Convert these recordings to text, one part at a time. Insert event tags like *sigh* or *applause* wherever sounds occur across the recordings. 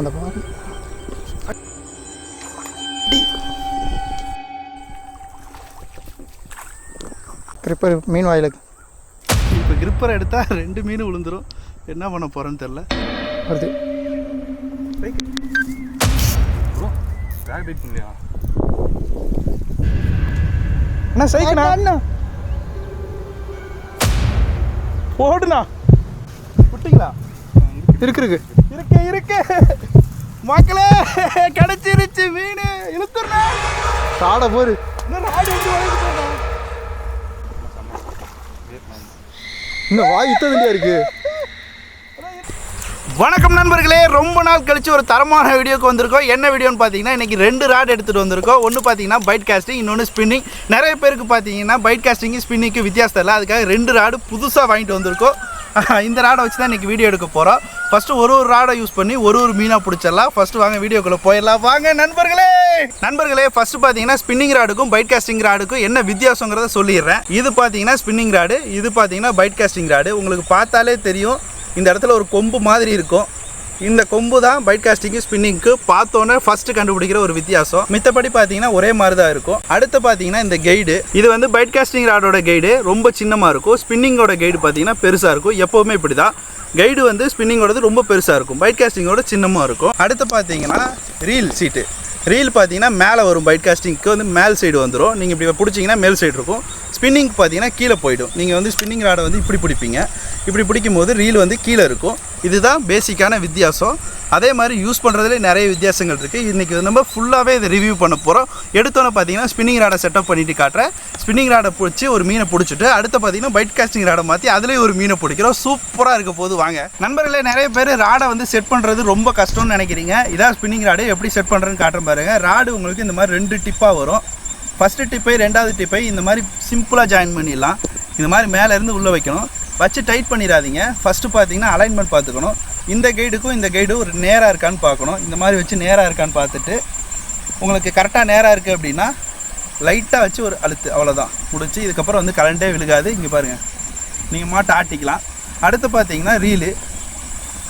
அந்த பாரு கிரிப்பர் மீன் வாயிலுக்கு. இப்போ கிரிப்பரை எடுத்தால் ரெண்டு மீன் விழுந்துரும். என்ன பண்ண போகிறேன்னு தெரில வருது. அண்ணா சைக்கிளா அண்ணா. ஓடுனா விட்டீங்களா? இருக்கு இருக்கு. இருக்கு இருக்கு. மக்களே கிடைச்சிருச்சு மீன் இழுத்துறா சாட போரு. இன்னும் வாய் இத்ததுண்டியா இருக்கு? வணக்கம் நண்பர்களே. ரொம்ப நாள் கழிச்சு ஒரு தரமான வீடியோக்கு வந்திருக்கோம். என்ன வீடியோன்னு பார்த்தீங்கன்னா இன்றைக்கி ரெண்டு ராட் எடுத்துகிட்டு வந்திருக்கோம். ஒன்று பார்த்தீங்கன்னா பைட் காஸ்டிங் இன்னொன்று ஸ்பின்னிங் நிறைய பேருக்கு பார்த்தீங்கன்னா பைட் காஸ்டிங்கு ஸ்பின்னிங்க்கு வித்தியாசம் இல்லை. அதுக்காக ரெண்டு ராடு புதுசாக வாங்கிட்டு வந்திருக்கோம். *laughs* இந்த ராடை வச்சு தான் இன்றைக்கி வீடியோ எடுக்க போகிறோம் ஃபஸ்ட்டு ஒரு ஒரு ராடை யூஸ் பண்ணி ஒரு ஒரு மீனாக பிடிச்சிடலாம். ஃபஸ்ட்டு வாங்க வீடியோக்குள்ளே போயிடலாம். வாங்க நண்பர்களே. நண்பர்களே ஃபஸ்ட்டு பார்த்தீங்கன்னா ஸ்பின்னிங் ராடுக்கும் பைட் காஸ்டிங் ராடுக்கும் என்ன வித்தியாசங்கிறத சொல்லிடுறேன். இது பார்த்தீங்கன்னா ஸ்பின்னிங் ராடு இது பார்த்தீங்கன்னா பைட் காஸ்டிங் ராடு. உங்களுக்கு பார்த்தாலே தெரியும். இந்த இடத்துல ஒரு கொம்பு மாதிரி இருக்கும். இந்த கொம்பு தான் பைட் காஸ்டிங்கு ஸ்பின்னிங்க்கு பார்த்தோன்னே ஃபஸ்ட்டு கண்டுபிடிக்கிற ஒரு வித்தியாசம். மித்தபடி பார்த்தீங்கன்னா ஒரே மாதிரி தான் இருக்கும். அடுத்து பார்த்தீங்கன்னா இந்த கைடு இது வந்து பைட் காஸ்டிங் ராடோட கைடு ரொம்ப சின்னமாக இருக்கும். ஸ்பின்னிங்கோட கைடு பார்த்தீங்கன்னா பெருசாக இருக்கும். எப்போவுமே இப்படி தான் கைடு வந்து ஸ்பின்னிங்கோடது ரொம்ப பெருசாக இருக்கும். பைட் காஸ்டிங்கோட சின்னமாக இருக்கும். அடுத்து பார்த்தீங்கன்னா ரீல் சீட்டு ரீல் பார்த்தீங்கன்னா மேலே வரும் பைட் காஸ்டிங்க்கு வந்து மேல் சைடு வந்துடும் நீங்கள் இப்படி பிடிச்சிங்கன்னா மேல் சைடு இருக்கும். ஸ்பின்னிங் பார்த்தீங்கன்னா கீழே போயிடும். நீங்கள் வந்து ஸ்பின்னிங் ராடை வந்து இப்படி பிடிப்பீங்க. இப்படி பிடிக்கும் போது ரீல் வந்து கீழே இருக்கும். இதுதான் பேசிக்கான வித்தியாசம். அதே மாதிரி யூஸ் பண்ணுறதுலேயே நிறைய வித்தியாசங்கள் இருக்குது இன்றைக்கி நம்ம ஃபுல்லாகவே இதை ரிவ்யூ பண்ண போகிறோம் எடுத்தோன்னே பார்த்தீங்கன்னா ஸ்பின்னிங் ராடை செட்டப் பண்ணிட்டு காட்டுறேன். ஸ்பின்னிங் ராடை பிடிச்சி ஒரு மீனை பிடிச்சிட்டு அடுத்து பார்த்தீங்கன்னா பைட் காஸ்டிங் ராடை மாற்றி அதுலேயும் ஒரு மீனை பிடிக்கிறோம். சூப்பராக இருக்க போது வாங்க. நண்பர்களே நிறைய பேர் ராடை வந்து செட் பண்ணுறது ரொம்ப கஷ்டம்னு நினைக்கிறீங்க. இதான் ஸ்பின்னிங் ராடு எப்படி செட் பண்ணுறேன்னு காட்டுறேன் பாருங்கள் ராடு உங்களுக்கு இந்த மாதிரி ரெண்டு டிப்பாக வரும். ஃபஸ்ட்டு டிப்பை ரெண்டாவது டிப்பை இந்த மாதிரி சிம்பிளாக ஜாயின் பண்ணிடலாம். இந்த மாதிரி மேலேருந்து உள்ளே வைக்கணும். வச்சு டைட் பண்ணிடாதீங்க. ஃபஸ்ட்டு பார்த்தீங்கன்னா அலைன்மெண்ட் பார்த்துக்கணும். இந்த கைடுக்கும் இந்த கைடு ஒரு நேராக இருக்கான்னு பார்க்கணும். இந்த மாதிரி வச்சு நேராக இருக்கான்னு பார்த்துட்டு உங்களுக்கு கரெக்டாக நேராக இருக்குது அப்படின்னா லைட்டாக வச்சு ஒரு அழுத்து அவ்வளோதான் முடிச்சு இதுக்கப்புறம் வந்து கரண்ட்டே விழுகாது. இங்கே பாருங்கள் நீங்கள் மாட்டை ஆட்டிக்கலாம். அடுத்து பார்த்தீங்கன்னா ரீலு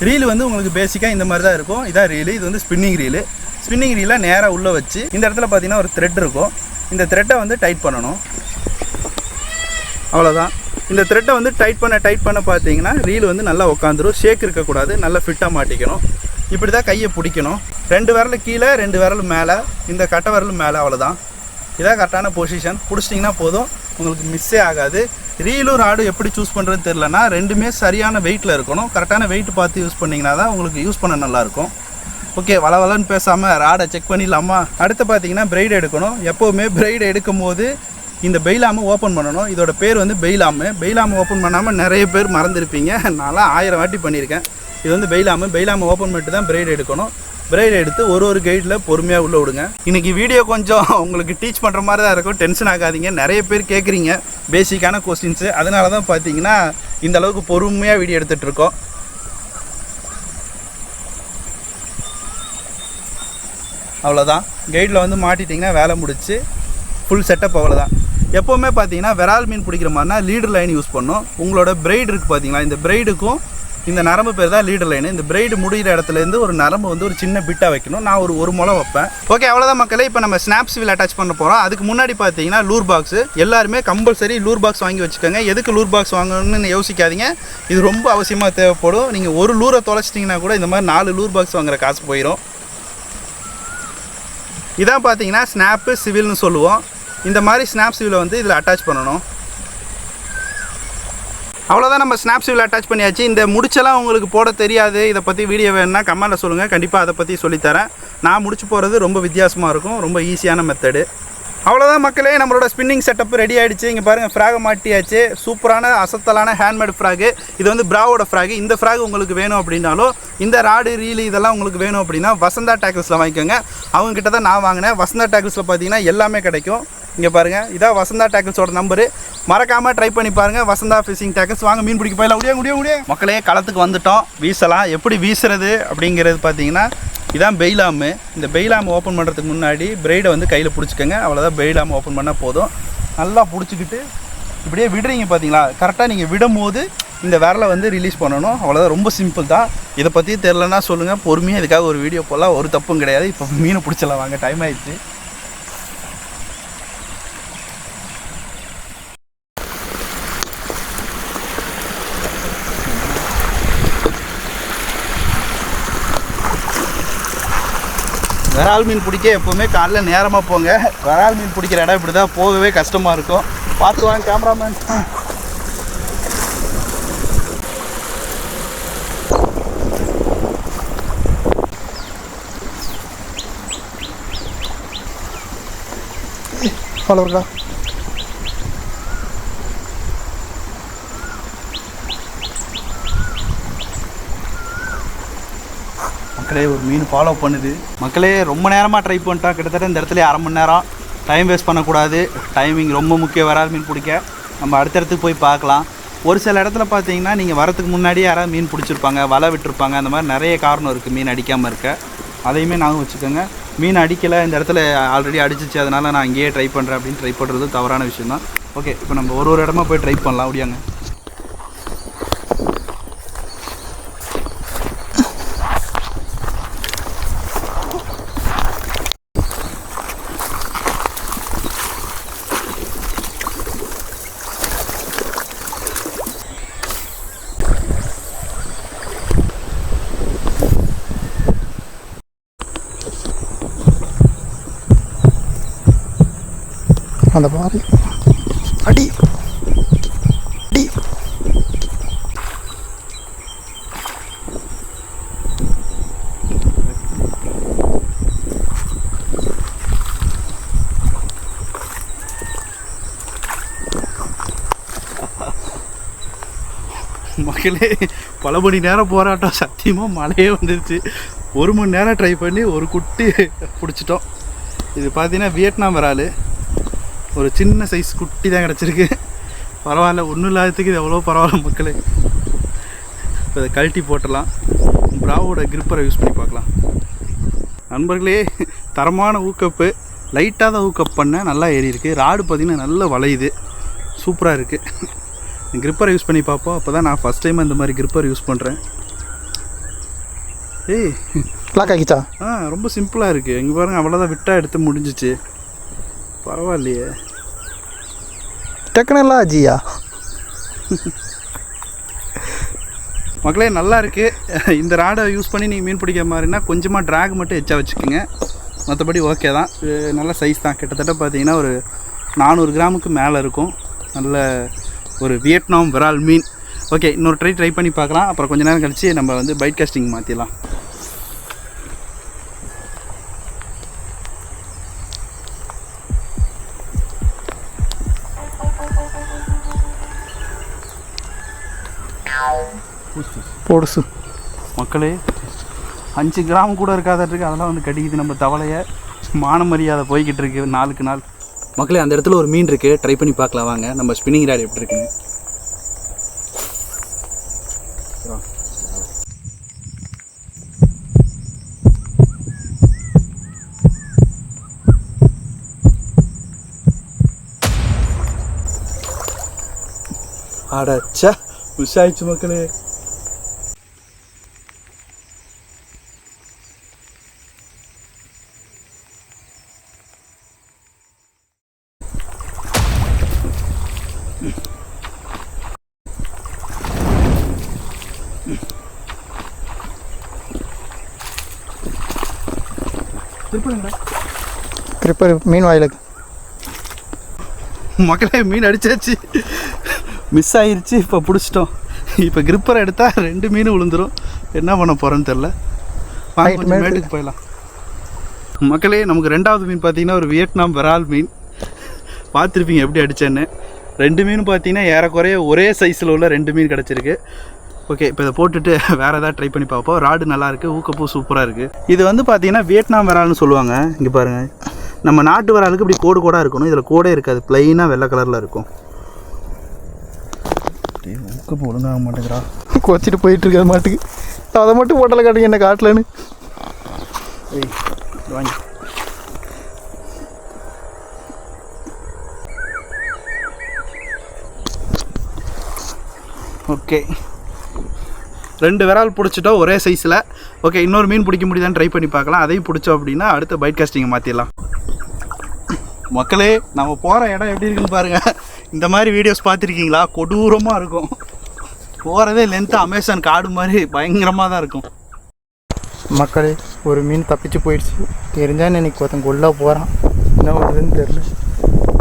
ரீல் வந்து உங்களுக்கு பேசிக்காக இந்த மாதிரி தான் இருக்கும். இதான் ரீலு இது வந்து ஸ்பின்னிங் ரீலு ஸ்பின்னிங் ரீலை நேராக உள்ளே வச்சு இந்த இடத்துல பார்த்தீங்கன்னா ஒரு த்ரெட் இருக்கும். இந்த த்ரெட்டை வந்து டைட் பண்ணணும். அவ்வளோதான் இந்த த்ரெட்டை வந்து டைட் பண்ண டைட் பண்ண பார்த்தீங்கன்னா ரீல் வந்து நல்லா உட்காந்துரும் ஷேக் இருக்கக்கூடாது. நல்லா ஃபிட்டாக மாட்டிக்கணும். இப்படி தான் கையை பிடிக்கணும். ரெண்டு விரல் கீழே ரெண்டு விரல் மேலே. இந்த கட்டை விரல் மேலே அவ்வளோதான் இதான் கரெக்டான பொசிஷன் பிடிச்சிட்டிங்கன்னா போதும். உங்களுக்கு மிஸ்ஸே ஆகாது. ரீலும் ராடும் எப்படி சூஸ் பண்ணுறதுன்னு தெரிலனா ரெண்டுமே சரியான வெயிட்டில் இருக்கணும். கரெக்டான வெயிட் பார்த்து யூஸ் பண்ணிங்கன்னா தான் உங்களுக்கு யூஸ் பண்ண நல்லாயிருக்கும். ஓகே வள வளன்னு பேசாமல் ராடை செக் பண்ணிடலாமா? அடுத்து பார்த்தீங்கன்னா பிரைடு எடுக்கணும். எப்போவுமே பிரைடு எடுக்கும் போது இந்த பெயிலாமை ஓப்பன் பண்ணணும். இதோட பேர் வந்து பெயிலாமு. பெய்லாமை ஓப்பன் பண்ணாமல் நிறைய பேர் மறந்துருப்பீங்க. நான்லாம் ஆயிரம் வாட்டி பண்ணியிருக்கேன். இது வந்து பெய்லாமு. பெய்லாமை ஓப்பன் பண்ணிட்டு தான் பிரைட் எடுக்கணும். பிரைட் எடுத்து ஒரு ஒரு கைடில் பொறுமையாக உள்ளே விடுங்க. இன்றைக்கி வீடியோ கொஞ்சம் *laughs* உங்களுக்கு டீச் பண்ணுற மாதிரி தான் இருக்கும். டென்ஷன் ஆகாதீங்க. நிறைய பேர் கேட்குறீங்க பேசிக்கான கொஸ்டின்ஸு அதனால தான் பார்த்தீங்கன்னா இந்த அளவுக்கு பொறுமையாக வீடியோ எடுத்துகிட்ருக்கோம் அவ்வளோதான் கைடில் வந்து மாட்டிட்டிங்கன்னா வேலை முடிச்சு. ஃபுல் செட்டப் அவ்வளோதான் எப்போவுமே பார்த்தீங்கன்னா விரால் மீன் பிடிக்கிற மாதிரினா லீடர் லைன் யூஸ் பண்ணும். உங்களோட பிரைடு இருக்குது பார்த்தீங்களா இந்த பிரைடுக்கும் இந்த நரம்பு பேர் தான் லீடர் லைன் இந்த பிரைடு முடிகிற இடத்துலேருந்து ஒரு நரம்பு வந்து ஒரு சின்ன பிட்டாக வைக்கணும். நான் ஒரு ஒரு முளை வைப்பேன். ஓகே அவ்வளோதான் மக்களே. இப்போ நம்ம ஸ்னாப்ஸ் வீல் அட்டாச் பண்ண போகிறோம் அதுக்கு முன்னாடி பார்த்தீங்கன்னா லூர் பாக்ஸ் எல்லாருமே கம்பல்சரி லூர் பாக்ஸ் வாங்கி வச்சுக்கோங்க. எதுக்கு லூர் பாக்ஸ் வாங்கணும்னு யோசிக்காதீங்க. இது ரொம்ப அவசியமாக தேவைப்படும். நீங்கள் ஒரு லூரை தொலைச்சிட்டிங்கன்னா கூட இந்த மாதிரி நாலு லூர் பாக்ஸ் வாங்குற காசு போயிடும் இதான் பார்த்தீங்கன்னா ஸ்னாப்பு சிவில்னு சொல்லுவோம். இந்த மாதிரி ஸ்னாப் சிவிலை வந்து இதில் அட்டாச் பண்ணணும். அவ்வளோதான் நம்ம ஸ்னாப் சிவில் அட்டாச் பண்ணியாச்சு. இந்த முடிச்செல்லாம் உங்களுக்கு போட தெரியாது. இதை பற்றி வீடியோ வேணுன்னா கமெண்ட்டில் சொல்லுங்கள் கண்டிப்பாக அதை பற்றி சொல்லித்தரேன். நான் முடிச்சு போகிறது ரொம்ப வித்தியாசமாக இருக்கும். ரொம்ப ஈஸியான மெத்தடு அவ்வளோதான் மக்களே நம்மளோட ஸ்பின்னிங் செட்டப் ரெடி ஆகிடுச்சு இங்கே பாருங்கள் ஃப்ராகை மாட்டியாச்சு. சூப்பரான அசத்தலான ஹேண்ட்மேட் ஃப்ராகு இது வந்து ப்ராவோட ஃப்ராகு இந்த ஃப்ராக் உங்களுக்கு வேணும் அப்படின்னாலும் இந்த ராடு ரீலு இதெல்லாம் உங்களுக்கு வேணும் அப்படின்னா வசந்தா டேக்கிள்ஸில் வாங்கிக்கோங்க. அவங்ககிட்ட தான் நான் வாங்கினேன். வசந்தா டேக்கிள்ஸில் பார்த்தீங்கன்னா எல்லாமே கிடைக்கும். இங்கே பாருங்கள் இதான் வசந்தா டேக்கிள்ஸோட நம்பரு மறக்காமல் ட்ரை பண்ணி பாருங்கள் வசந்தா ஃபிஷிங் டேக்கிள்ஸ் வாங்க மீன் பிடிக்க போயிடலாம். முடியும் முடியும் முடியும் மக்களே களத்துக்கு வந்துட்டோம். வீசலாம். எப்படி வீசுறது அப்படிங்கிறது பார்த்தீங்கன்னா இதான் பெயிலாமு. இந்த பெயிலாமு ஓப்பன் பண்ணுறதுக்கு முன்னாடி பிரைடை வந்து கையில் பிடிச்சிக்கோங்க. அவ்வளோதான் பெயிலாமு ஓப்பன் பண்ணால் போதும். நல்லா பிடிச்சிக்கிட்டு இப்படியே விடுறீங்க பார்த்தீங்களா? கரெக்டாக நீங்கள் விடும் போது இந்த விரலை வந்து ரிலீஸ் பண்ணணும். அவ்வளோதான் ரொம்ப சிம்பிள் தான். இதை பற்றி தெரிலனா சொல்லுங்கள் பொறுமையாக இதுக்காக ஒரு வீடியோ போடலாம். ஒரு தப்பும் கிடையாது. இப்போ மீனை பிடிச்சலாம் வாங்க டைம் ஆயிடுச்சு. விரால் மீன் பிடிக்க எப்போவுமே காலைல நேரமாக போங்க. விரால் மீன் பிடிக்கிற இடம் இப்படி தான் போகவே கஷ்டமாக இருக்கும். பார்த்து வாங்க கேமராமேன் அவ்வளோ மக்களே ஒரு மீன் ஃபாலோ பண்ணுது. மக்களே ரொம்ப நேரமாக ட்ரை பண்ணிட்டோம். கிட்டத்தட்ட இந்த இடத்துல அரை மணி நேரம். டைம் வேஸ்ட் பண்ணக்கூடாது. டைமிங் ரொம்ப முக்கியம். வராது மீன் பிடிக்க. நம்ம அடுத்தடுத்து போய் பார்க்கலாம். ஒரு சில இடத்துல பார்த்தீங்கன்னா நீங்கள் வரத்துக்கு முன்னாடியே யாராவது மீன் பிடிச்சிருப்பாங்க வலை விட்டுருப்பாங்க அந்த மாதிரி நிறைய காரணம் இருக்குது மீன் அடிக்காமல் இருக்க. அதையுமே நாங்கள் வச்சுக்கோங்க. மீன் அடிக்கலை. இந்த இடத்துல ஆல்ரெடி அடிச்சிச்சு. அதனால் நான் இங்கேயே ட்ரை பண்ணுறேன் அப்படின்னு ட்ரை பண்ணுறது தவறான விஷயம் தான் ஓகே இப்போ நம்ம ஒரு ஒரு இடமா போய் ட்ரை பண்ணலாம். அப்படியாங்க. அந்த பாரு அடி. அடி. மக்களே பல மணி நேரம் போராட்டம் சத்தியமாக மழையே வந்துருச்சு. ஒரு மணி நேரம் ட்ரை பண்ணி ஒரு குட்டி பிடிச்சிட்டோம். இது பார்த்தீங்கன்னா வியட்நாம் இறால். ஒரு சின்ன சைஸ் குட்டி தான் கிடச்சிருக்கு. பரவாயில்ல ஒன்றும் இல்லாததுக்கு இது எவ்வளோ பரவாயில்ல மக்களே. இப்போ இதை கழட்டி போட்டுடலாம். ப்ராவோட கிரிப்பரை யூஸ் பண்ணி பார்க்கலாம். நண்பர்களே தரமான ஊக்கப்பு லைட்டாக தான் ஊக்கப் பண்ணேன். நல்லா ஏறி இருக்கு ராடு பார்த்தீங்கன்னா நல்லா வளையுது. சூப்பராக இருக்குது கிரிப்பரை யூஸ் பண்ணி பார்ப்போம். அப்போ தான் நான் ஃபஸ்ட் டைம் இந்த மாதிரி கிரிப்பர் யூஸ் பண்ணுறேன் ஏய். லாக் ஆகிச்சா? ஆ ரொம்ப சிம்பிளாக இருக்குது இங்கே பாருங்க அவ்வளோதான் விட்டால் எடுத்து முடிஞ்சிச்சு. பரவாயில்லையே. டெக்னாலஜியா? அஜியா மக்களே நல்லா இருக்குது இந்த ராடை யூஸ் பண்ணி நீங்கள் மீன் பிடிக்கிற மாதிரினா கொஞ்சமாக ட்ராக் மட்டும் எச்சா வச்சுக்கோங்க. மற்றபடி ஓகே தான். நல்ல சைஸ் தான். கிட்டத்தட்ட பார்த்தீங்கன்னா ஒரு நானூறு கிராமுக்கு மேலே இருக்கும். நல்ல ஒரு வியட்நாம் விரால் மீன். ஓகே இன்னொரு ட்ரை ட்ரை பண்ணி பார்க்கலாம். அப்புறம் கொஞ்ச நேரம் கழிச்சு நம்ம வந்து பைட் காஸ்டிங் மாற்றிடலாம் போடுசு மக்களே அஞ்சு கிராம் கூட இருக்காதட்டுருக்கு அதெல்லாம் வந்து கடிக்குது. நம்ம தவளையை மான மரியாதை போய்கிட்டு இருக்கு நாளுக்கு நாள். மக்களே அந்த இடத்துல ஒரு மீன் இருக்கு. ட்ரை பண்ணி பார்க்கலாம். வாங்க. நம்ம ஸ்பின்னிங் ராட் எப்படி இருக்குன்னு. அடச்சா மிஸ் ஆயிடுச்சு மக்களே. கிரிப்பர் மீன் வாயிலுக்கு. மக்களே மீன் அடிச்சாச்சு. மிஸ் ஆயிருச்சு இப்போ பிடிச்சிட்டோம். இப்போ கிரிப்பரை எடுத்தால் ரெண்டு மீன் விழுந்துரும் என்ன பண்ண போகிறோன்னு தெரில. மேட்டுக்கு போயிடலாம். மக்களே நமக்கு ரெண்டாவது மீன் பார்த்தீங்கன்னா ஒரு வியட்நாம் விரால் மீன். பார்த்துருப்பீங்க எப்படி அடித்தேன்னு ரெண்டு மீன் பார்த்தீங்கன்னா ஏறக்குறைய ஒரே சைஸில் உள்ள ரெண்டு மீன் கிடச்சிருக்கு. ஓகே இப்போ இதை போட்டுட்டு *laughs* வேறு ஏதாவது ட்ரை பண்ணி பார்ப்போம். ராடு நல்லா இருக்குது ஊக்கப்பூ சூப்பராக இருக்குது இது வந்து பார்த்தீங்கன்னா வியட்நாம் விரால்னு சொல்லுவாங்க. இங்கே பாருங்கள் நம்ம நாட்டு விராலுக்கு இப்படி கோடு கோடாக இருக்கணும். இதில் கோடே இருக்காது. ப்ளைனாக வெள்ளை கலரில் இருக்கும். ஊக்கப்பூ ஒழுங்காக மாட்டேங்கிறா *laughs* கொச்சிட்டு போயிட்டு இருக்க மாட்டுக்கு. அதை மட்டும் போட்டல காட்டுங்க என்ன காட்டலன்னு. வாங்கி. ஓகே ரெண்டு விரால் பிடிச்சிட்டோம் ஒரே சைஸில் ஓகே இன்னொரு மீன் பிடிக்க முடியுதான்னு ட்ரை பண்ணி பார்க்கலாம். அதையும் பிடிச்சோம் அப்படின்னா அடுத்த பைட் காஸ்டிங்கை மாற்றிடலாம் மக்களே நம்ம போகிற இடம் எப்படி இருக்குன்னு பாருங்கள் இந்த மாதிரி வீடியோஸ் பார்த்துருக்கீங்களா? கொடூரமாக இருக்கும். போகிறதே லென்த்து அமேசான் காடு மாதிரி பயங்கரமாக தான் இருக்கும். மக்களே ஒரு மீன் தப்பிச்சு போயிடுச்சு. தெரிஞ்சால் இன்னைக்கு ஒருத்தன் கொள்ளா போகிறான் என்ன பண்ணுறதுன்னு தெரில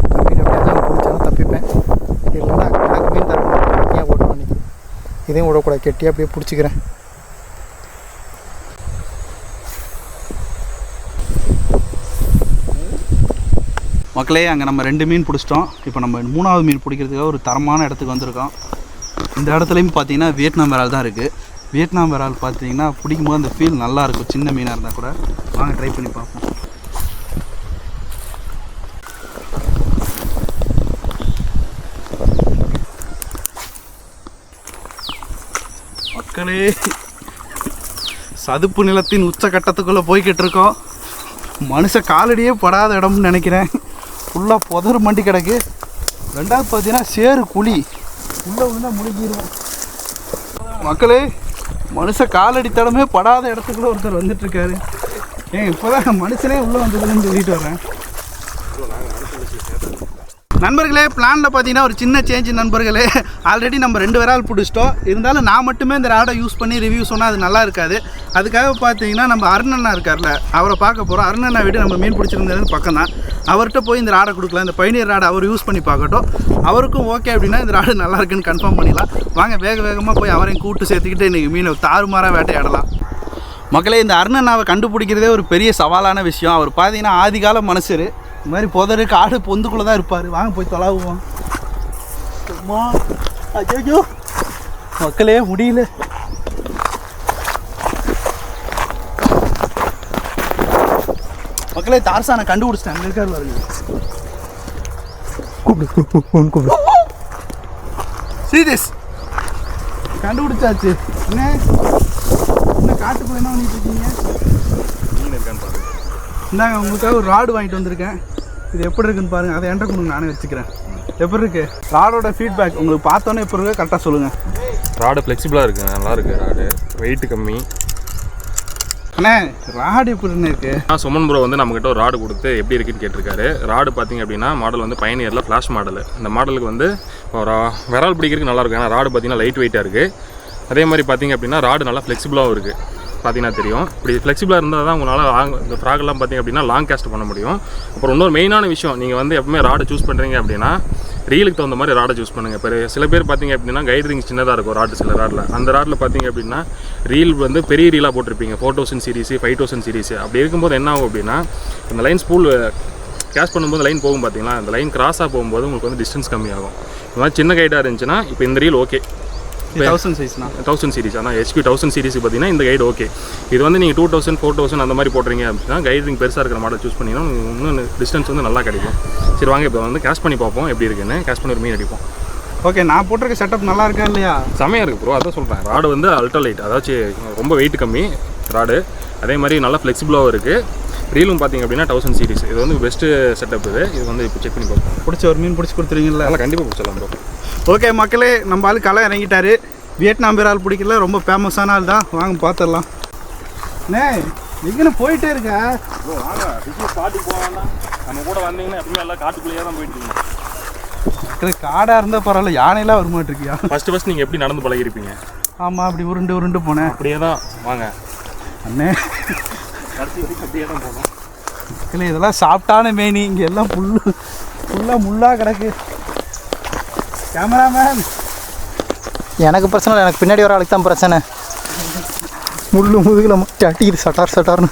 இந்த மீன் எப்படியா தான் பிடிச்சாலும் தப்பிப்பேன் இல்லைன்னா எனக்கு மீன் தரணும் ஏன் ஓடுவான் இன்னைக்கு எதையும் விடக்கூடாது. கெட்டியாக அப்படியே பிடிச்சிக்கிறேன். மக்களே அங்கே நம்ம ரெண்டு மீன் பிடிச்சிட்டோம். இப்போ நம்ம மூணாவது மீன் பிடிக்கிறதுக்காக ஒரு தரமான இடத்துக்கு வந்திருக்கோம். இந்த இடத்துலையும் பார்த்தீங்கன்னா வியட்நாம் விரால் தான் இருக்குது வியட்நாம் விரால் பார்த்தீங்கன்னா பிடிக்கும்போது அந்த ஃபீல் நல்லாயிருக்கும் சின்ன மீனாக இருந்தால் கூட. வாங்க ட்ரை பண்ணி பார்ப்போம். மக்களே. சதுப்பு நிலத்தின் உச்சக்கட்டத்துக்குள்ளே போய்கிட்டு இருக்கோம். மனுஷ காலடியே படாத இடம்னு நினைக்கிறேன். ஃபுல்லாக புதர் மண்டி கிடக்கு. ரெண்டாவது பார்த்தீங்கன்னா சேறு குழி. உள்ளே விழுந்தா முழுகிடுவோம் மக்களே மனுஷ காலடி தடமே படாத இடத்துக்குள்ளே ஒருத்தர் வந்துட்டுருக்காரு ஏன் இப்போதான் மனுஷனே உள்ளே வந்ததுன்னு சொல்லிட்டு வரேன் நண்பர்களே பிளானில் பார்த்தீங்கன்னா ஒரு சின்ன சேஞ்ச் நண்பர்களே. ஆல்ரெடி நம்ம ரெண்டு விரால் பிடிச்சிட்டோம். இருந்தாலும் நான் மட்டுமே இந்த ராடை யூஸ் பண்ணி ரிவ்யூ சொன்னால் அது நல்லா இருக்காது. அதுக்காக பார்த்தீங்கன்னா நம்ம அருணண்ணா இருக்கார்ல அவரை பார்க்க போகிறோம் அருணண்ணா வீடு நம்ம மீன் பிடிச்சிருந்தது பக்கம் தான் அவர்கிட்ட போய் இந்த ராடை கொடுக்கலாம். இந்த பயணியர் ராடை அவர் யூஸ் பண்ணி பார்க்கட்டும். அவருக்கும் ஓகே அப்படின்னா இந்த ராடு நல்லா இருக்குன்னு கன்ஃபார்ம் பண்ணிடலாம். வாங்க வேக வேகமாக போய் அவரையும் கூட்டு சேர்த்துக்கிட்டு இன்றைக்கி மீனை தாறுமாறாக வேட்டையாடலாம். மக்களே இந்த அருணண்ணாவை கண்டுபிடிக்கிறதே ஒரு பெரிய சவாலான விஷயம். அவர் பார்த்தீங்கன்னா ஆதிகால மனுஷர். இந்த மாதிரி புதரு காடு பொந்துக்குள்ளே தான் இருப்பார். வாங்க போய் தொலாவுவோம். அம்மா ஐயோ மக்களே முடியல. மக்களே தார்சானை கண்டுபிடிச்சிட்டேன். அங்கே இருக்காரு பாருங்க. கூப்பிடு கூப்பிடு கூப்பிடு சீரியஸ் கண்டுபிடிச்சாச்சு. என்ன என்ன காட்டுக்குள்ள என்ன பண்ணிட்டு இருக்கீங்க? மீன் இருக்கான்னு பாருங்க இந்தாங்க உங்களுக்காக ஒரு ராடு வாங்கிட்டு வந்திருக்கேன். இது எப்படி இருக்குன்னு பாருங்க. அதை என்கிட்ட கொடுங்க நானே வச்சுக்கிறேன். எப்படி இருக்கு? ராடோட ஃபீட்பேக் உங்களுக்கு பார்த்தோன்னே எப்படி இருக்கு? கரெக்டாக சொல்லுங்கள் ராடு ஃப்ளெக்சிபிளாக இருக்குது நல்லா இருக்குது ராடு. வெயிட் கம்மி. அண்ணே ராடு எப்படின்னு இருக்கு? நான் சுமன் ப்ரோ வந்து நம்மக்கிட்ட ஒரு ராடு கொடுத்து எப்படி இருக்குன்னு கேட்டிருக்காரு. ராடு பார்த்தீங்க அப்படின்னா மாடல் வந்து பயனியரில் ஃப்ளாஷ் மாடல் இந்த மாடலுக்கு வந்து விரால் பிடிக்கிறதுக்கு நல்லா இருக்கும். ஏன்னா ராடு பார்த்தீங்கன்னா லைட் வெயிட்டாக இருக்குது அதே மாதிரி பார்த்தீங்க அப்படின்னா ராடு நல்லா ஃப்ளெக்சிபிளாகவும் இருக்குது பார்த்தீங்கன்னா தெரியும். இப்படி ஃப்ளெக்சிபிளாக இருந்தால் தான் உங்களால் லாங் இந்த ஃப்ராக்லாம் பார்த்தீங்க அப்படின்னா லாங் கேஸ்ட் பண்ண முடியும். அப்புறம் இன்னொரு மெயினான விஷயம் நீங்கள் வந்து எப்பவுமே ராடை சூஸ் பண்ணுறீங்க அப்படின்னா ரீலுக்கு தகுந்த மாதிரி ராடை சூஸ் பண்ணுங்கள் இப்போ சில பேர் பார்த்தீங்க அப்படின்னா கைட் ரிங் சின்னதாக இருக்கும் ராடு சில ராடில் அந்த ராடில் பார்த்தீங்க அப்படின்னா ரீல் வந்து பெரிய ரீலாக போட்டிருப்பீங்க. Four thousand series five thousand series அப்படி இருக்கும்போது என்ன ஆகும் அப்படின்னா இந்த லைன் ஸ்பூல் கேஷ் பண்ணும்போது லைன் போகும் பார்த்தீங்களா? அந்த லைன் கிராஸாக போகும்போது உங்களுக்கு வந்து டிஸ்டன்ஸ் கம்மியாகும். இந்த மாதிரி சின்ன கைடாக இருந்துச்சுன்னா இப்போ இந்த ரீல் ஓகே தௌசண்ட் சைஸ்னா தௌசண்ட் சீரிஸ் அதான் ஹெச்பி தௌசண்ட் சீரிஸ் பார்த்தீங்கன்னா இந்த கைடு ஓகே இது வந்து நீங்கள் டூ தௌசண்ட் ஃபோர் தௌசண்ட் அந்த மாதிரி போடுறீங்க அப்படின்னா கைடு நீங்கள் பெருசாக இருக்கிற மாடல் சூஸ் பண்ணிங்கன்னா உங்களுக்கு இன்னும் டிஸ்டன்ஸ் வந்து நல்லா கிடைக்கும். சரி வாங்க இப்போ வந்து கேஷ் பண்ணி பார்ப்போம். எப்படி இருக்குன்னு கேஷ் பண்ணி ஒரு மீன் அடிப்போம். ஓகே நான் போட்டிருக்க செட்டப் நல்லா இருக்கா இல்லையா? செமையாக இருக்குது ப்ரோ அதான் சொல்கிறேன் ராடு வந்து அல்ட்ரா லைட் அதாச்சும் ரொம்ப வெயிட் கம்மி. ராடு அதே மாதிரி நல்லா ஃப்ளெக்சிபிளாகவும் இருக்குது ரீலும் பார்த்தீங்க அப்படின்னா தௌசண்ட் சீரிஸ் இது வந்து பெஸ்ட்டு செட்டப் இது. இது வந்து இப்போ செக் பண்ணி பார்ப்போம். பிடிச்ச ஒரு மீன் பிடிச்சி கொடுத்துருவீங்களா அதெல்லாம் கண்டிப்பாக பிடிச்சலாம் ப்ரோ ஓகே மக்களே நம்ம ஆள் களை இறங்கிட்டாரு. வியட்நாம் விரால் பிடிக்கல. ரொம்ப ஃபேமஸான ஆள் தான். வாங்க பார்த்துடலாம் அண்ணே எங்கன்னு போயிட்டே இருக்க? வாங்க. போக வேண்டாம் நம்ம கூட வந்தீங்கன்னா எப்பவுமே எல்லாம் காட்டுக்குள்ளேயே தான் போயிட்டு இருக்கீங்க காடாக இருந்தால் பரவாயில்ல. யானையெல்லாம் வரமாட்டிருக்கியா? ஃபஸ்ட்டு ஃபஸ்ட் நீங்கள் எப்படி நடந்து பழகிருப்பீங்க? ஆமாம் அப்படி உருண்டு உருண்டு போனேன். அப்படியே தான். வாங்க. அண்ணே கடைசி வரைக்கும் அப்படியே தான் போகணும் மக்களே இதெல்லாம் சாப்பிட்டான மேனி. இங்கே எல்லாம் புல்லு ஃபுல்லாக முள்ளாக கிடக்கு. கேமராமேன் எனக்கு பிரச்சனை இல்லை. எனக்கு பின்னாடி வர ஆளுக்கு தான் பிரச்சனை. முள்ளு முதுகில் மாட்டி அட்டிக்குது சட்டார் சட்டார்னு.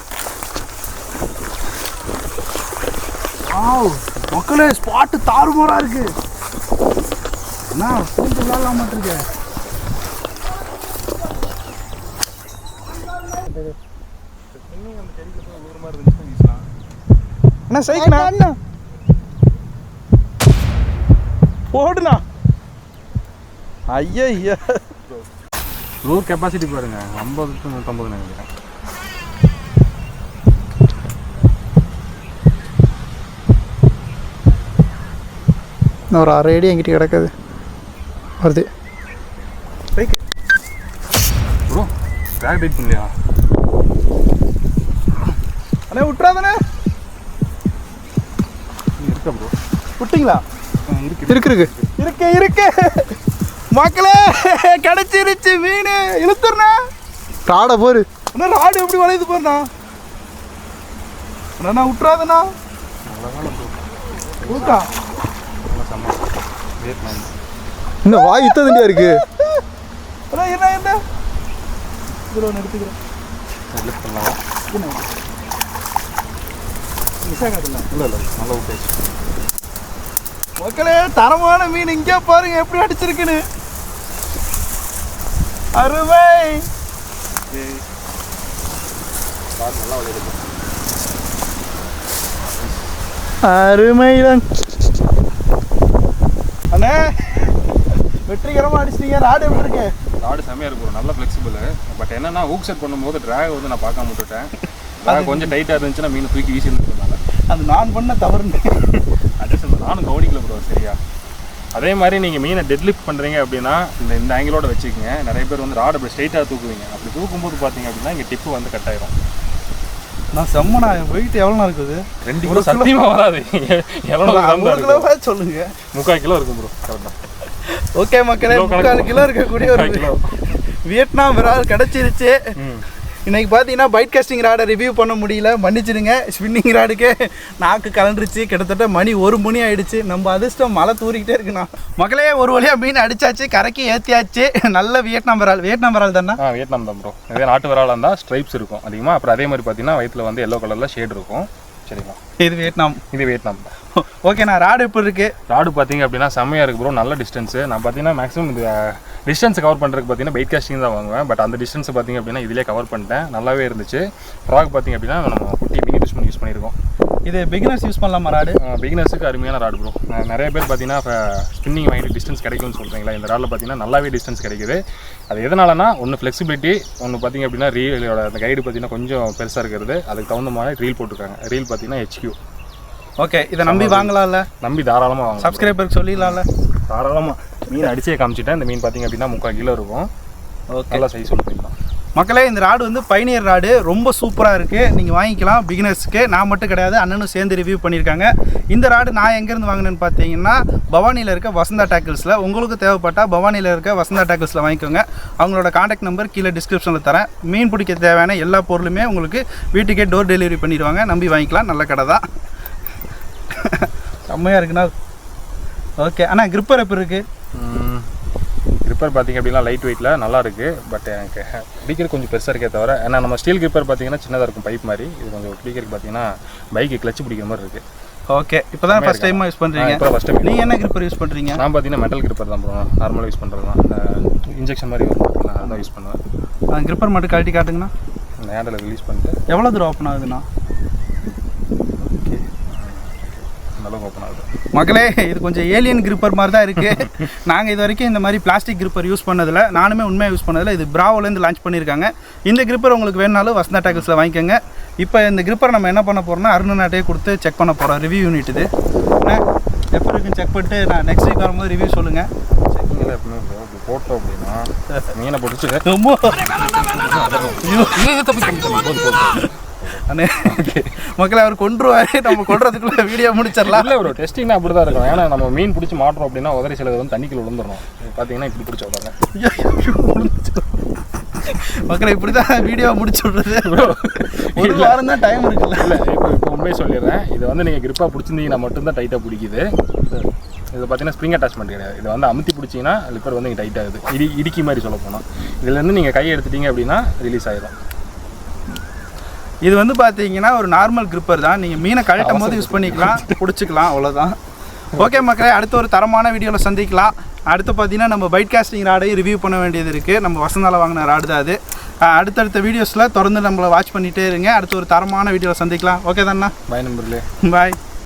மக்களே ஸ்பாட்டு தாறுமாறாக இருக்கு. என்ன விளாடலாம் மாட்டிருக்க. அண்ணா சைக்கிளா அண்ணா. போடுண்ணா. ஐயா ஐயா ரூர் கெப்பாசிட்டி பாருங்க ஐம்பது டு நூற்றம்பது நினைக்கிறேன் இன்னும் ஒரு அரை அடி என்கிட்ட கிடக்குது. வருது. ட்ராக் டைட் பண்ணலையா அண்ணே விட்றாதானே இருக்கா ப்ரோ விட்டீங்களா? இருக்கு இருக்கு. இருக்கு இருக்கு. மக்களே கிடைச்சிருச்சு மீன். இழுத்துறா ராடை போரு. அண்ணா ராடு எப்படி வளையுது பாருண்ணா. அண்ணா செம்ம வியட்நாம் இன்னும் வாய் இத்த தண்டியா இருக்கு? அண்ணா என்ன என்ன? இதில் ஒன்று எடுத்துக்கிறேன். இல்லை இல்லை நல்லா விட்டாச்சு மக்களே தரமான மீன் இங்கே பாருங்க எப்படி அடிச்சிருக்குன்னு. அருமை. நல்லா விளையாடுது அருமைதான் அண்ணே வெற்றிகரமாக அடிச்சிட்டீங்க ராடு எப்படி இருக்கு? ராடு செம்மையாக இருக்கு bro. நல்ல ஃப்ளெக்சிபிள் பட் என்னன்னா ஊக் செட் பண்ணும்போது ட்ராக் வந்து நான் பார்க்காம விட்டுட்டேன். *laughs* கொஞ்சம் டைட்டாக இருந்துச்சுன்னா மீன் தூக்கி வீசி அது நான் பண்ண தவறுன்னு. அட்ஜஸ்ட் நானும் கவனிக்கல ப்ரோ சரியா? அதே மாதிரி நீங்கள் மீனை டெட்லிஃப்ட் பண்ணுறீங்க அப்படின்னா இந்த இந்த ஆங்கிளோட வச்சுக்கோங்க. நிறைய பேர் வந்து ராடு அப்படி ஸ்ட்ரைட்டாக தூக்குவீங்க. அப்படி தூக்கும்போது பார்த்தீங்க அப்படின்னா இங்கே டிப்பு வந்து கட் ஆயிரும். நான் செம்மண்ணா வெயிட் எவ்வளோ இருக்குது? ரெண்டு கிலோ சத்தியமாக வராது. எவ்வளோ ஒரு இருக்கும் கிலோவா சொல்லுங்க. முக்கால் கிலோ இருக்கும் ப்ரோ கரெக்டாக ஓகே மக்களே. முக்கால் கிலோ இருக்கக்கூடிய ஒரு. வியட்நாம் விரால் கிடச்சிருச்சு. ம் இன்னைக்கு பார்த்தீங்கன்னா பைட் காஸ்டிங் ராடை ரிவ்யூ பண்ண முடியல. மன்னிச்சிடுங்க. ஸ்பின்னிங் ராடுக்கே நாக்கு கலண்டுருச்சு. கிட்டத்தட்ட மணி ஒரு மணி ஆயிடுச்சு. நம்ம அதிர்ஷ்டம் மழை தூரிக்கிட்டே இருக்குண்ணா. மக்களே ஒரு வழியாக மீன் அடிச்சாச்சு கரைக்கு ஏற்றியாச்சு நல்ல வியட்நாம் விரால் வியட்நாம் விரால் தானே? ஆ வியட்நாம் தான் ப்ரோ இதே நாட்டு விராலாக இருந்தால் ஸ்ட்ரைப்ஸ் இருக்கும். அதிகமாக அப்புறம் அதே மாதிரி பார்த்தீங்கன்னா வயிற்றுல வந்து எல்லோ கலரில் ஷேட் இருக்கும். சரிங்களா? இது வியட்நாம் இது வியட்நாம் தான் ஓகேண்ணா ராடு எப்படி இருக்கு? ராடு பார்த்தீங்க அப்படின்னா செம்மையாக இருக்கு ப்ரோ நல்ல டிஸ்டன்ஸு நான் பார்த்தீங்கன்னா மேக்ஸிமம் இது டிஸ்டன்ஸ் கவர் பண்ணுறதுக்கு பார்த்தீங்கன்னா பைக் காஸ்டிங் தான் வாங்குவேன். பட் அந்த டிஸ்டன்ஸ் பார்த்தீங்க அப்படின்னா இதிலே கவர் பண்ணிட்டேன். நல்லாவே இருந்துச்சு. ஃப்ராக் பார்த்தீங்க அப்படின்னா நம்ம குட்டி மினி ஃபிஷ் பண்ணி யூஸ் பண்ணியிருக்கோம். இது பிகினர்ஸ் யூஸ் பண்ணலாமா ராடு பிகினர்ஸுக்கு அருமையான ராடு ப்ரோ நிறைய பேர் பார்த்தீங்கன்னா ஸ்பின்னிங் வாங்கிட்டு டிஸ்டன்ஸ் கிடைக்கும்னு சொல்கிறீங்களா இந்த ராடில் பார்த்தீங்கன்னா நல்லாவே டிஸ்டன்ஸ் கிடைக்குது. அது எதனாலனா ஒன்று ஃப்ளெக்சிபிலிட்டி ஒன்று பார்த்தீங்க அப்படின்னா ரீலோட அந்த கைடு பார்த்தீங்கன்னா கொஞ்சம் பெருசாக இருக்கிறது. அதுக்கு தகுந்த மாதிரி ரீல் போட்டிருக்காங்க. ரீல் பார்த்தீங்கன்னா ஹெச்கியூ ஓகே இதை நம்பி வாங்கலாம்ல? நம்பி தாராளமாக வாங்க சப்ஸ்கிரைபருக்கு சொல்லிடலாம்ல? தாராளமாக மீன் அடிச்சே காமிச்சிட்டேன் இந்த மீன் பார்த்தீங்க அப்படின்னா முக்கால் கிலோ இருக்கும். நல்லா சைஸ் சொல்லிக்கலாம் மக்களே இந்த ராடு வந்து பைனியர் ராடு. ரொம்ப சூப்பராக இருக்குது நீங்கள் வாங்கிக்கலாம். பிகினர்ஸ்க்கு நான் மட்டும் கிடையாது அண்ணனும் சேர்ந்து ரிவ்யூ பண்ணியிருக்காங்க. இந்த ராடு நான் எங்கேருந்து வாங்கினேன்னு பார்த்தீங்கன்னா பவானியில் இருக்க வசந்தா டேக்கிள்ஸில் உங்களுக்கு தேவைப்பட்டால் பவானியில் இருக்க வசந்தா டேக்கிள்ஸில் வாங்கிக்கோங்க. அவங்களோட காண்டாக்ட் நம்பர் கீழே டிஸ்கிரிப்ஷனில் தரேன். மீன் பிடிக்க தேவையான எல்லா பொருளுமே உங்களுக்கு வீட்டுக்கே டோர் டெலிவரி பண்ணிடுவாங்க. நம்பி வாங்கிக்கலாம். நல்ல கடை தான். *laughs* செம்மையாக இருக்குண்ணா. ஓகே அண்ணா கிரிப்பர் எப்படி இருக்குது கிரிப்பர் பார்த்தீங்க அப்படின்னா லைட் வெயிட்டில் நல்லா இருக்குது பட் எனக்கு பிடிக்கிறது கொஞ்சம் பெருசாக இருக்கே தவிர ஏன்னா நம்ம ஸ்டீல் கிரிப்பர் பார்த்தீங்கன்னா சின்னதாக இருக்கும் பைப் மாதிரி. இது கொஞ்சம் பிடிக்கிறதுக்கு பார்த்தீங்கன்னா பைக்கு கிளச்சு பிடிக்கிற மாதிரி இருக்குது ஓகே இப்போ தான் ஃபஸ்ட் டைமாக யூஸ் பண்ணுறீங்க இப்போ ஃபஸ்ட் டைம் நீங்கள் என்ன கிரிப்பர் யூஸ் பண்ணுறீங்க நான் பார்த்தீங்கன்னா மெட்டல் கிரிப்பர் தான் ப்ரோ நார்மலாக யூஸ் பண்ணுறது தான் இன்ஜெக்ஷன் மாதிரி பார்த்தீங்களா அதான் யூஸ் பண்ணுவேன். கிரிப்பர் மட்டும் கழட்டி காட்டுங்கண்ணா. ஹேண்டில் ரிலீஸ் பண்ணிட்டு எவ்வளோ தூரம் ஓப்பன் ஆகுதுண்ணா அந்த அளவுக்கு ஓப்பன் ஆகுது. மக்களே இது கொஞ்சம் ஏலியன் கிரிப்பர் மாதிரி தான் இருக்குது நாங்கள் இது வரைக்கும் இந்த மாதிரி பிளாஸ்டிக் கிரிப்பர் யூஸ் பண்ணதில்ல. நானுமே உண்மையாக யூஸ் பண்ணதில்ல. இது பிராவோலேருந்து லான்ச் பண்ணியிருக்காங்க. இந்த கிரிப்பர் உங்களுக்கு வேணுனாலும் வசந்தா டேக்கல்ஸில் வாங்கிக்கோங்க. இப்போ இந்த கிரிப்பர் நம்ம என்ன பண்ண போகிறோம்னா அருணநாட்டே கொடுத்து செக் பண்ண போகிறோம் ரிவ்யூ யூனிட் இது. அண்ணா, எப்போ இருக்குன்னு செக் பண்ணிட்டு நான் நெக்ஸ்ட் வீக் வரும்போது ரிவ்யூ சொல்லுங்கள் செக்கிங்கில் போட்டோம் அப்படின்னா மீனை பிடிச்சி ரொம்ப. *laughs* அண்ணே. மக்களை அவர் கொண்டுருவாரு நம்ம கொண்டுறதுக்குள்ள வீடியோ முடிச்சிடலாம். இல்லை ப்ரோ டெஸ்டிங்னா அப்படி தான் இருக்கும் ஏன்னா நம்ம மீன் பிடிச்சி மாட்டுறோம் அப்படின்னா உதறி சிலது வந்து தண்ணிக்குள்ள விழுந்துடணும். பார்த்தீங்கன்னா இப்படி பிடிச்ச விடாங்க மக்களை இப்படி தான் வீடியோ முடிச்சு விட்றது. ஒரு வாரம் தான் டைம் இருக்குல்ல. இல்லை இப்போ இப்போ உண்மையை சொல்லிடுறேன். இது வந்து நீங்கள் கிரிப்பாக பிடிச்சிருந்தீங்கன்னா மட்டும்தான் டைட்டாக பிடிக்குது. இது பார்த்தீங்கன்னா ஸ்ப்ரிங் அட்டாச்மெண்ட் கிடையாது. இது வந்து அமுத்தி பிடிச்சிங்கன்னா லிப்பர் வந்து இங்கே டைட் ஆகுது. இடி இடுக்கி மாதிரி சொல்ல போனால் இதுலேருந்து நீங்கள் கையை எடுத்துட்டீங்க அப்படின்னா ரிலீஸ் ஆயிடும் இது வந்து பார்த்தீங்கன்னா ஒரு நார்மல் gripper தான். நீங்கள் மீனை கழட்டும் போது யூஸ் பண்ணிக்கலாம் *laughs* பிடிச்சிக்கலாம் அவ்வளோதான் ஓகே மக்களே அடுத்த ஒரு தரமான வீடியோவில் சந்திக்கலாம். அடுத்து பார்த்தீங்கன்னா நம்ம பைட் காஸ்டிங் ராடையும் ரிவ்யூ பண்ண வேண்டியது இருக்குது நம்ம வசந்தால வாங்கின ராடு தான் அது. அடுத்தடுத்த வீடியோஸில் தொடர்ந்து நம்மளை வாட்ச் பண்ணிகிட்டே இருங்க. அடுத்து ஒரு தரமான வீடியோவில் சந்திக்கலாம். ஓகே தானே பை நம்பர்லேயே பாய்